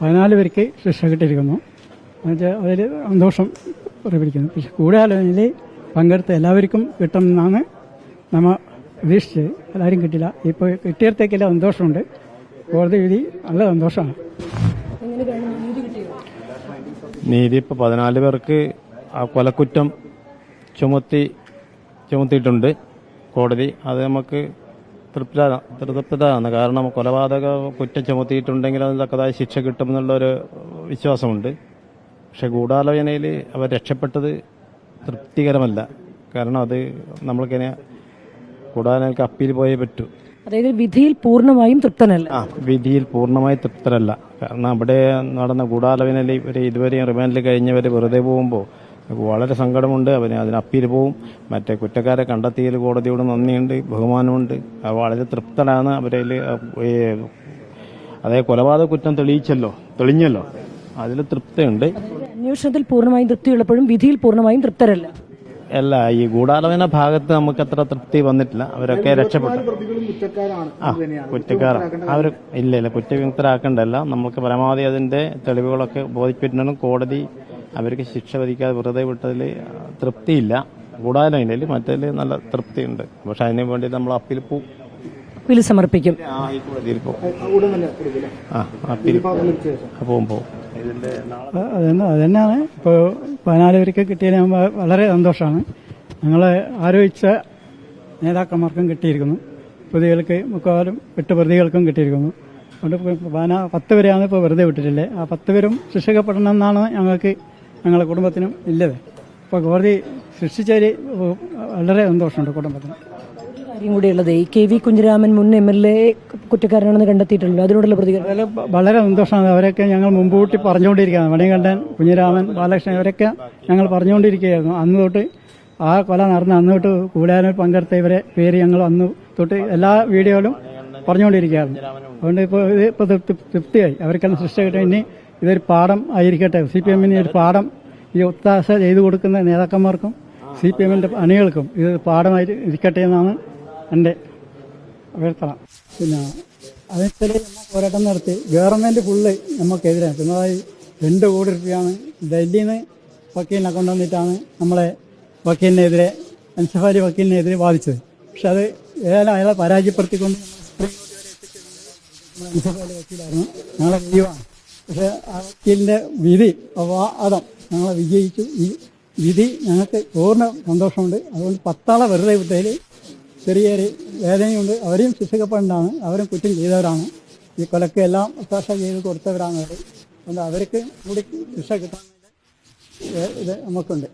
പതിനാല് പേർക്ക് ശിക്ഷ കിട്ടിയിരിക്കുന്നു. എന്നുവെച്ചാൽ അതിൽ സന്തോഷം പ്രകടിപ്പിക്കുന്നു. പക്ഷെ കൂടാലോചനയിൽ പങ്കെടുത്ത എല്ലാവർക്കും കിട്ടുമെന്നാണ് നമ്മൾ പ്രതീക്ഷിച്ചത്. എല്ലാവരും കിട്ടില്ല. ഇപ്പോൾ കിട്ടിയടത്തേക്കെല്ലാം സന്തോഷമുണ്ട്. കോടതി വിധി നല്ല സന്തോഷമാണ്. നീതി ഇപ്പോൾ പതിനാല് പേർക്ക് ആ കൊലക്കുറ്റം ചുമത്തി ചുമത്തിയിട്ടുണ്ട്. കോടതി അത് നമുക്ക് തൃപ്തരാ തൃപ്തരാണ് കാരണം കൊലപാതക കുറ്റം ചുമത്തിയിട്ടുണ്ടെങ്കിൽ അതിന് തക്കതായ ശിക്ഷ കിട്ടുമെന്നുള്ളൊരു വിശ്വാസമുണ്ട്. പക്ഷെ ഗൂഢാലോചനയിൽ അവർ രക്ഷപ്പെട്ടത് തൃപ്തികരമല്ല. കാരണം അത് നമ്മൾക്കിനെ ഗൂഢാലോചനക്ക് അപ്പീൽ പോയേ പറ്റൂ. അതായത് വിധിയിൽ പൂർണമായും തൃപ്തനല്ല. ആ വിധിയിൽ പൂർണമായി തൃപ്തരല്ല. കാരണം അവിടെ നടന്ന ഗൂഢാലോചനയിൽ ഇവർ ഇതുവരെയും റിമാൻഡിൽ കഴിഞ്ഞവർ വെറുതെ പോകുമ്പോൾ വളരെ സങ്കടമുണ്ട്. അവന് അതിന് അപ്പീൽ പോവും മറ്റേ കുറ്റക്കാരെ കണ്ടെത്തിയതിൽ കോടതിയോട് നന്ദിയുണ്ട്. ബഹുമാനമുണ്ട്. വളരെ തൃപ്തനാണ്. അവരിൽ അതായത് കൊലപാതക കുറ്റം തെളിയിച്ചല്ലോ തെളിഞ്ഞല്ലോ. അതിൽ തൃപ്തിയുണ്ട്. അന്വേഷണത്തിൽ പൂർണമായും തൃപ്തിയുള്ളപ്പോഴും വിധിയിൽ പൂർണമായും തൃപ്തരല്ല. അല്ല ഈ ഗൂഢാലോചന ഭാഗത്ത് നമുക്ക് അത്ര തൃപ്തി വന്നിട്ടില്ല. അവരൊക്കെ രക്ഷപ്പെട്ടു. ആ കുറ്റക്കാരാണ്. അവർ ഇല്ല ഇല്ല കുറ്റവിമുക്തരാക്കണ്ടല്ല നമുക്ക് പരമാവധി അതിന്റെ തെളിവുകളൊക്കെ ബോധിപ്പിക്കണം കോടതി അവർക്ക് ശിക്ഷ വധിക്കാതെ വെറുതെ വിട്ടതിൽ തൃപ്തിയില്ല. ഗൂഢാലോചനയിൽ മറ്റേതിൽ നല്ല തൃപ്തിയുണ്ട്. പക്ഷെ അതിനു വേണ്ടി നമ്മൾ അപ്പീൽ പോവും അപ്പീൽ സമർപ്പിക്കും. അതന്നെയാണ്. ഇപ്പോ പതിനാല് പേർക്ക് കിട്ടിയതിന് വളരെ സന്തോഷമാണ് ഞങ്ങൾ ആലോചിച്ച നേതാക്കന്മാർക്കും കിട്ടിയിരിക്കുന്നു. പ്രതികൾക്ക് മുക്കാലും എട്ട് പ്രതികൾക്കും കിട്ടിയിരിക്കുന്നു. അതുകൊണ്ട് പത്ത് പേരെയാണ് ഇപ്പോൾ വെറുതെ വിട്ടിട്ടില്ലേ? ആ പത്ത് പേരും ശിക്ഷിക്കപ്പെടണമെന്നാണ് ഞങ്ങൾക്ക് ഞങ്ങളുടെ കുടുംബത്തിനും ഇല്ലത്. അപ്പോൾ കോടതി സൃഷ്ടിച്ചവര് വളരെ സന്തോഷമുണ്ട് കുടുംബത്തിന്. കാര്യം കൂടിയുള്ളത് ഈ കെ വി കുഞ്ഞിരാമൻ മുൻ എം എൽ എ കുറ്റക്കാരനാണെന്ന് കണ്ടെത്തിയിട്ടുണ്ടല്ലോ അതിനോടുള്ള പ്രതികരണം. അതിൽ വളരെ സന്തോഷമാണ്. അവരൊക്കെ ഞങ്ങൾ മുമ്പൂട്ടി പറഞ്ഞുകൊണ്ടിരിക്കുകയാണ്. മണികണ്ഠൻ കുഞ്ഞിരാമൻ ബാലകൃഷ്ണൻ ഇവരൊക്കെ ഞങ്ങൾ പറഞ്ഞുകൊണ്ടിരിക്കുകയായിരുന്നു. അന്ന് തൊട്ട് ആ കൊല നടന്ന അന്ന് തൊട്ട് കൂടാനിൽ പങ്കെടുത്ത ഇവരെ പേര് ഞങ്ങൾ അന്ന് തൊട്ട് എല്ലാ വീഡിയോയിലും പറഞ്ഞുകൊണ്ടിരിക്കുകയായിരുന്നു. അതുകൊണ്ട് ഇപ്പോൾ ഇത് ഇപ്പോൾ തൃപ്തി തൃപ്തിയായി. അവർക്കെല്ലാം സൃഷ്ടി കിട്ടും ഇനി ഇതൊരു പാഠം ആയിരിക്കട്ടെ. സി പി എമ്മിന് ഒരു പാഠം ഈ ഒത്താശ ചെയ്തു കൊടുക്കുന്ന നേതാക്കന്മാർക്കും സി പി എമ്മിന്റെ അണികൾക്കും ഇത് പാഠമായി ഇരിക്കട്ടെ എന്നാണ് എന്റെ അഭ്യർത്ഥന. പിന്നെ അതിൽ പോരാട്ടം നടത്തി ഗവൺമെന്റ് ഫുള്ള് നമുക്കെതിരാണ് പിണറായി രണ്ട് കോടി രൂപയാണ് ഡൽഹിയിൽ നിന്ന് വക്കീലിനെ കൊണ്ടുവന്നിട്ടാണ് നമ്മളെ വക്കീലിനെതിരെ അൻസഫാരി വക്കീലിനെതിരെ വാദിച്ചത്. പക്ഷെ അത് ഏതായാലും അയാളെ പരാജയപ്പെടുത്തിക്കൊണ്ട് നമ്മൾ സുപ്രീം കോടതി വരെ എത്തിച്ചത് നമ്മൾ അൻസഫാരി വക്കീലായിരുന്നു. ഞങ്ങളെ വിജയമാണ്. പക്ഷെ ആ വക്കീലിന്റെ വിധി വാദം ഞങ്ങളെ വിജയിച്ചു. ഈ വിധി ഞങ്ങൾക്ക് പൂർണ സന്തോഷമുണ്ട്. അതുകൊണ്ട് പത്താളെ വെറുതെ വിട്ടതിൽ ചെറിയൊരു വേദനയുണ്ട്. അവരെയും ശിക്ഷിക്കപ്പെടേണ്ടതാണ് അവരും കുറ്റം ചെയ്തവരാണ്. ഈ കൊലക്ക് എല്ലാം ഒത്താശ ചെയ്ത് കൊടുത്തവരാണ് അവർ അതുകൊണ്ട് അവർക്ക് കൂടി ശിക്ഷ കിട്ടാൻ ഇത് നമുക്കുണ്ട്.